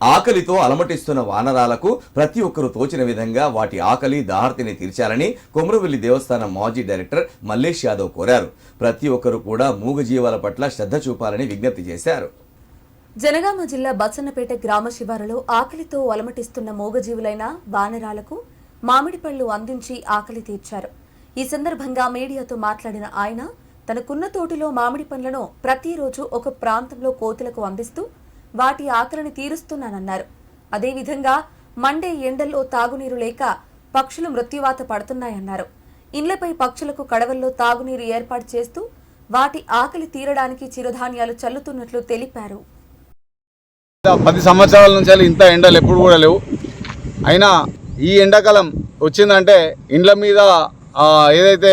ఆకలితో అలమటిస్తున్న వానరాలకు ప్రతి ఒక్కరూ తోచిన విధంగా వాటి ఆకలి దాహర్తిని తీర్చాలని కొమరవెల్లి దేవస్థానం మాజీ డైరెక్టర్ మల్లేష్ యాదవ్ కోరారు. ప్రతి ఒక్కరూ కూడా మూగజీవాల పట్ల శ్రద్ధ చూపాలని విజ్ఞప్తి చేశారు. జనగామ జిల్లా బచ్చన్నపేట గ్రామ శివారులో ఆకలితో అలమటిస్తున్న మూగజీవులైన వానరాలకు మామిడి పళ్ళు అందించి ఆకలి తీర్చారు. ఈ సందర్భంగా మీడియాతో మాట్లాడిన ఆయన తనకున్న తోటిలో మామిడి పండ్లను ప్రతిరోజు ఒక ప్రాంతంలో కోతులకు అందిస్తూ వాటి ఆకలిని తీరుస్తున్నానన్నారు. అదేవిధంగా మండే ఎండల్లో తాగునీరు లేక పక్షులు మృత్యువాత పడుతున్నాయన్నారు. ఇండ్లపై పక్షులకు కడవల్లో తాగునీరు ఏర్పాటు చేస్తూ వాటి ఆకలి తీరడానికి చిరుధాన్యాలు చల్లుతున్నట్లు తెలిపారు. పది సంవత్సరాల నుంచి ఇంత ఎండలు ఎప్పుడు కూడా లేవు. అయినా ఈ ఎండాకాలం వచ్చిందంటే ఇండ్ల మీద ఏదైతే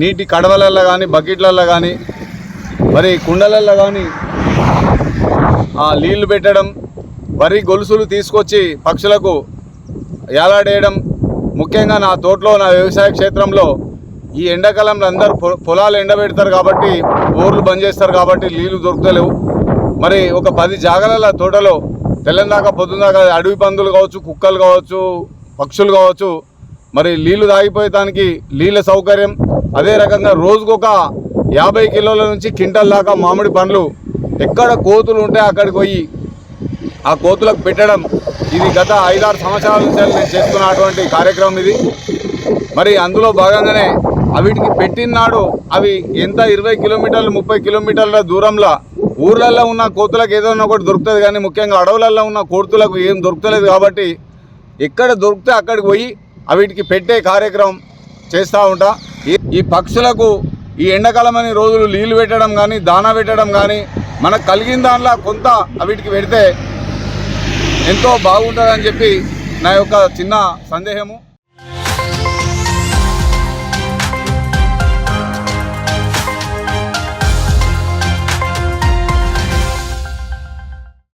నీటి కడవలల్లో కానీ బకెట్లల్లో కానీ మరి కుండలల్లో కానీ నీళ్ళు పెట్టడం వరి గొలుసులు తీసుకొచ్చి పక్షులకు ఏలాడేయడం ముఖ్యంగా నా తోటలో నా వ్యవసాయ క్షేత్రంలో ఈ ఎండాకాలంలో అందరూ పొ- పొలాలు ఎండబెడతారు కాబట్టి బోర్లు బంద్ చేస్తారు కాబట్టి నీళ్ళు దొరుకుతలేవు. మరి ఒక పది జాగల తోటలో తెల్లందాకా పొద్దుందాకా అడవి పందులు కావచ్చు కుక్కలు కావచ్చు పక్షులు కావచ్చు మరి నీళ్ళు తాగిపోయేదానికి నీళ్ళ సౌకర్యం. అదే రకంగా రోజుకొక యాభై కిలోల నుంచి క్వింటల్ దాకా మామిడి పండ్లు ఎక్కడ కోతులు ఉంటే అక్కడికి పోయి ఆ కోతులకు పెట్టడం. ఇది గత ఐదారు సంవత్సరాల నుంచి నేను చేస్తున్నటువంటి కార్యక్రమం ఇది. మరి అందులో భాగంగానే అవిటికి పెట్టినాడు అవి ఎంత ఇరవై కిలోమీటర్లు ముప్పై కిలోమీటర్ల దూరంలో ఊర్లలో ఉన్న కోతులకు ఏదైనా ఒకటి దొరుకుతుంది కానీ ముఖ్యంగా అడవులలో ఉన్న కోతులకు ఏం దొరుకుతలేదు కాబట్టి ఎక్కడ దొరికితే అక్కడికి పోయి అవిటికి పెట్టే కార్యక్రమం చేస్తూ ఉంటా. ఈ- ఈ పక్షులకు ఈ ఎండాకాలం అని రోజులు నీళ్ళు పెట్టడం కానీ దానా పెట్టడం కానీ మనకు కలిగిన దానిలో కొంత వీటికి పెడితే ఎంతో బాగుంటుందని చెప్పి నా యొక్క చిన్న సందేహము.